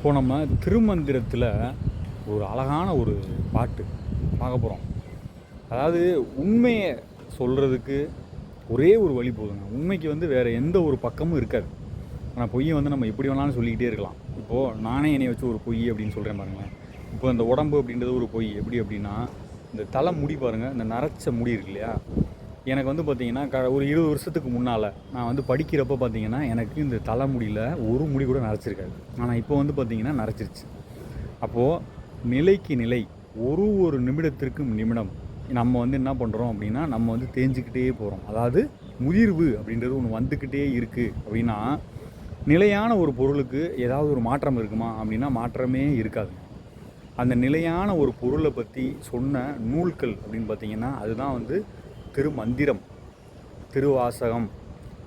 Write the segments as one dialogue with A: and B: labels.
A: இப்போ நம்ம திருமந்திரத்தில் ஒரு அழகான ஒரு பாட்டு பார்க்க போகிறோம் அதாவது உண்மையை சொல்கிறதுக்கு ஒரே ஒரு வழி போதுங்க. உண்மைக்கு வந்து வேறு எந்த ஒரு பக்கமும் இருக்காது. ஆனால் பொய்யை வந்து நம்ம எப்படி வேணாலும் சொல்லிக்கிட்டே இருக்கலாம். இப்போது நானே என்னை வச்சு ஒரு பொய் அப்படின்னு சொல்கிறேன் பாருங்களேன். இப்போ இந்த உடம்பு அப்படின்றது ஒரு பொய். எப்படி அப்படின்னா இந்த தலை முடி பாருங்கள் இந்த நரைச்ச முடி இருக்கு இல்லையா? எனக்கு வந்து பார்த்தீங்கன்னா க ஒரு இருபது வருஷத்துக்கு முன்னால் நான் வந்து படிக்கிறப்ப பார்த்தீங்கன்னா எனக்கு இந்த தலைமுடியில் ஒரு முடி கூட நரைச்சிருக்காது. ஆனால் இப்போ வந்து பார்த்தீங்கன்னா நரைச்சிருச்சு. அப்போது நிலைக்கு நிலை ஒரு ஒரு நிமிடத்திற்கும் நிமிடம் நம்ம வந்து என்ன பண்ணுறோம் அப்படின்னா நம்ம வந்து தேஞ்சிக்கிட்டே போகிறோம் அதாவது முதிர்வு அப்படின்றது ஒன்று வந்துக்கிட்டே இருக்குது அப்படின்னா நிலையான ஒரு பொருளுக்கு ஏதாவது ஒரு மாற்றம் இருக்குமா அப்படின்னா மாற்றமே இருக்காது. அந்த நிலையான ஒரு பொருளை பற்றி சொன்ன நூல்கள் அப்படின்னு பார்த்தீங்கன்னா அதுதான் வந்து திருமந்திரம் திருவாசகம்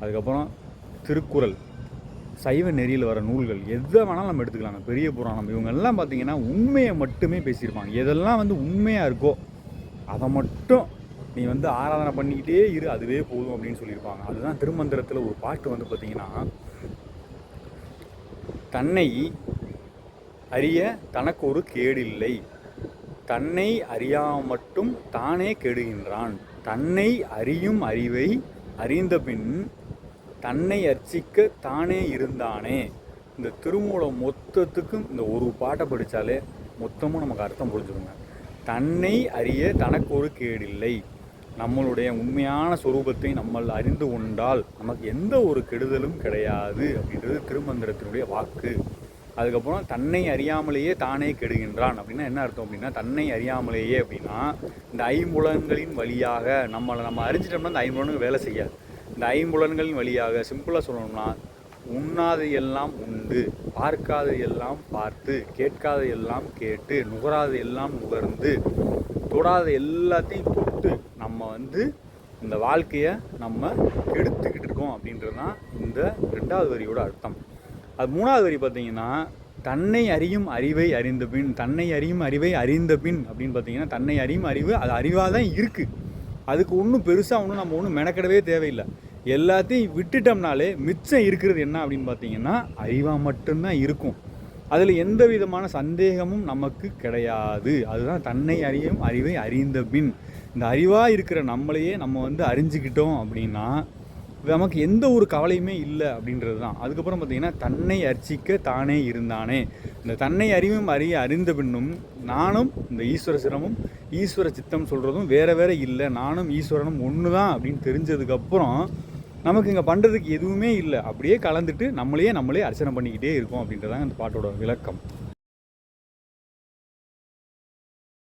A: அதுக்கப்புறம் திருக்குறள் சைவ நெறியில் வர நூல்கள் எதை வேணாலும் நம்ம எடுத்துக்கலாம். பெரிய புராணம் இவங்கெல்லாம் பார்த்தீங்கன்னா உண்மையை மட்டுமே பேசியிருப்பாங்க. எதெல்லாம் வந்து உண்மையாக இருக்கோ அதை மட்டும் நீ வந்து ஆராதனை பண்ணிக்கிட்டே இரு அதுவே போதும் அப்படின்னு சொல்லியிருப்பாங்க. அதுதான் திருமந்திரத்தில் ஒரு பாட்டு வந்து பார்த்தீங்கன்னா தன்னை அறிய தனக்கு ஒரு கேடில்லை. தன்னை அறியாம மட்டும் தானே கெடுகின்றான். தன்னை அறியும் அறிவை அறிந்தபின் தன்னை அர்ச்சிக்க தானே இருந்தானே. இந்த திருமூலம் மொத்தத்துக்கும் இந்த ஒரு பாட்டை படித்தாலே மொத்தமும் நமக்கு அர்த்தம் புரிஞ்சுக்கோங்க. தன்னை அறிய தனக்கு ஒரு கேடில்லை. நம்மளுடைய உண்மையான சொரூபத்தை நம்ம அறிந்து கொண்டால் நமக்கு எந்த ஒரு கெடுதலும் கிடையாது அப்படின்றது திருமந்திரத்தினுடைய வாக்கு. அதுக்கப்புறம் தன்னை அறியாமலேயே தானே கெடுகின்றான் அப்படின்னா என்ன அர்த்தம் அப்படின்னா தன்னை அறியாமலேயே அப்படின்னா இந்த ஐம்புலன்களின் வழியாக நம்மளை நம்ம அறிஞ்சிட்டோம்னா இந்த ஐம்புலன்கள் வேலை செய்யாது. இந்த ஐம்புலன்களின் வழியாக சிம்பிளாக சொல்லணும்னா உண்ணாது எல்லாம் உண்டு பார்க்காது எல்லாம் பார்த்து கேட்காத எல்லாம் கேட்டு நுகராது எல்லாம் நுகர்ந்து தொடாத எல்லாத்தையும் தொட்டு நம்ம வந்து இந்த வாழ்க்கையை நம்ம எடுத்துக்கிட்டு இருக்கோம் அப்படின்றது தான் இந்த ரெண்டாவது வரியோட அர்த்தம். அது மூணாவது வரி பார்த்தீங்கன்னா தன்னை அறியும் அறிவை அறிந்த பின் தன்னை அறியும் அறிவை அறிந்த பின் அப்படின்னு பார்த்தீங்கன்னா தன்னை அறியும் அறிவு அது அறிவாக தான் இருக்குது அதுக்கு ஒன்றும் பெருசாக ஒன்றும் நம்ம ஒன்றும் மெனக்கிடவே தேவையில்லை. எல்லாத்தையும் விட்டுட்டோம்னாலே மிச்சம் இருக்கிறது என்ன? அப்படின்னு பார்த்தீங்கன்னா அறிவாக மட்டும்தான் இருக்கும். அதில் எந்த விதமான சந்தேகமும் நமக்கு கிடையாது. அதுதான் தன்னை அறியும் அறிவை அறிந்த பின். இந்த அறிவாக இருக்கிற நம்மளையே நம்ம வந்து அறிஞ்சிக்கிட்டோம் அப்படின்னா நமக்கு எந்த ஒரு கவலையுமே இல்லை அப்படின்றது தான். அதுக்கப்புறம் பார்த்திங்கன்னா தன்னை அர்ச்சிக்க தானே இருந்தானே. இந்த தன்னை அறிவும் அறிய அறிந்த பின்னும் நானும் இந்த ஈஸ்வர சிரமம் ஈஸ்வர சித்தம் சொல்கிறதும் வேறு வேறு இல்லை. நானும் ஈஸ்வரனும் ஒன்று தான் அப்படின்னு தெரிஞ்சதுக்கப்புறம் நமக்கு இங்கே பண்ணுறதுக்கு எதுவுமே இல்லை. அப்படியே கலந்துட்டு நம்மளையே நம்மளே அர்ச்சனை பண்ணிக்கிட்டே இருக்கோம் அப்படின்றதாங்க அந்த பாட்டோட விளக்கம்.